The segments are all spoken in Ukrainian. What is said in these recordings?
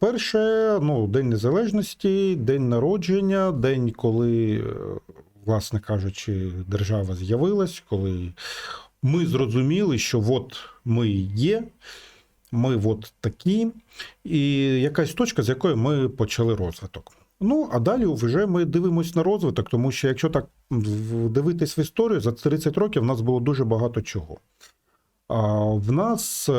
Перше, ну, День Незалежності, день народження, день, коли, е, власне кажучи, держава з'явилась, коли ми зрозуміли, що от ми є, ми от такі, і якась точка, з якої ми почали розвиток. Ну, а далі вже ми дивимося на розвиток, тому що якщо так дивитись в історію, за 30 років в нас було дуже багато чого. В нас е,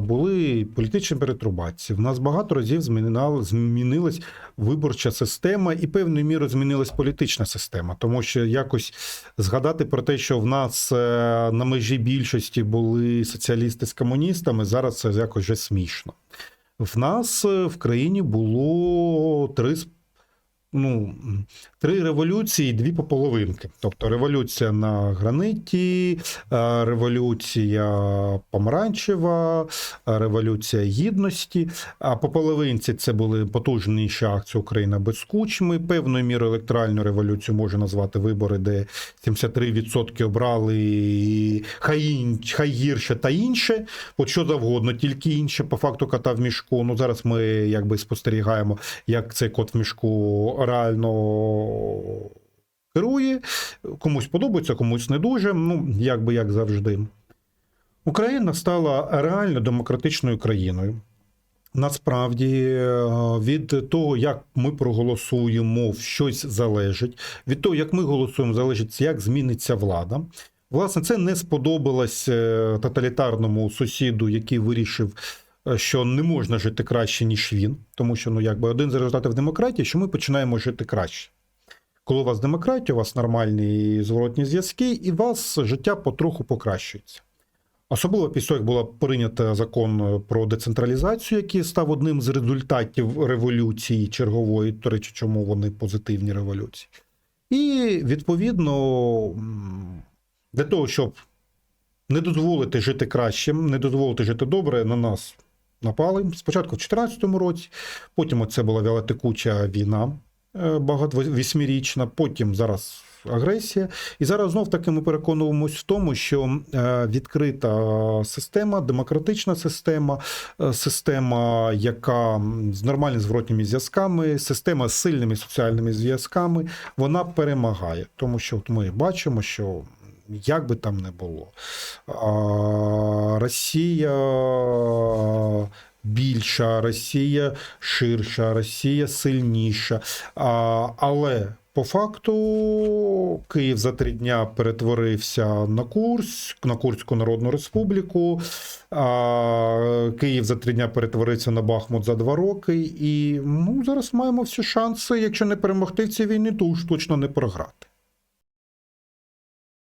були політичні перетрубації. В нас багато разів змінила- змінилась виборча система, і певною мірою змінилась політична система. Тому що якось згадати про те, що в нас е, на межі більшості були соціалісти з комуністами, зараз це якось вже смішно. В нас е, в країні було три ну, три революції, дві пополовинки. Тобто революція на граниті, е, революція помаранчева, е, революція гідності. А по половинці це були потужніші акції Україна без кучми. Певною мірою електоральну революцію можна назвати вибори, де 73% обрали хай, ін- хай гірше та інше, от що завгодно, тільки інше по факту кота в мішку. Ну зараз ми якби спостерігаємо, як цей кот в мішку реально керує. Комусь подобається, комусь не дуже. Ну, якби як завжди. Україна стала реально демократичною країною. Насправді, е, від того, як ми проголосуємо, щось залежить. Від того, як ми голосуємо, залежить, як зміниться влада. Власне, це не сподобалось е, тоталітарному сусіду, який вирішив, що не можна жити краще, ніж він. Тому що ну, якби один з результатів демократії, що ми починаємо жити краще. Коли у вас демократія, у вас нормальні зворотні зв'язки, і у вас життя потроху покращується. Особливо після того, як була прийнята закон про децентралізацію, який став одним з результатів революції чергової, до речі, чому вони позитивні революції. І відповідно для того, щоб не дозволити жити краще, не дозволити жити добре, на нас напали. Спочатку в 2014 році, потім це була вялотекуча війна е, багато вісьмирічна, потім зараз агресія. І зараз знов таки ми переконуємось в тому, що е, відкрита система, демократична система, е, система, яка з нормальними зворотніми зв'язками, система з сильними соціальними зв'язками, вона перемагає. Тому що от ми бачимо, що як би там не було, Росія більша, Росія ширша, Росія сильніша. Але по факту Київ за три дня перетворився на Курськ, на Курську Народну Республіку. Київ за три дня перетворився на Бахмут за два роки. І ну, зараз маємо всі шанси, якщо не перемогти в цій війні, то уж точно не програти.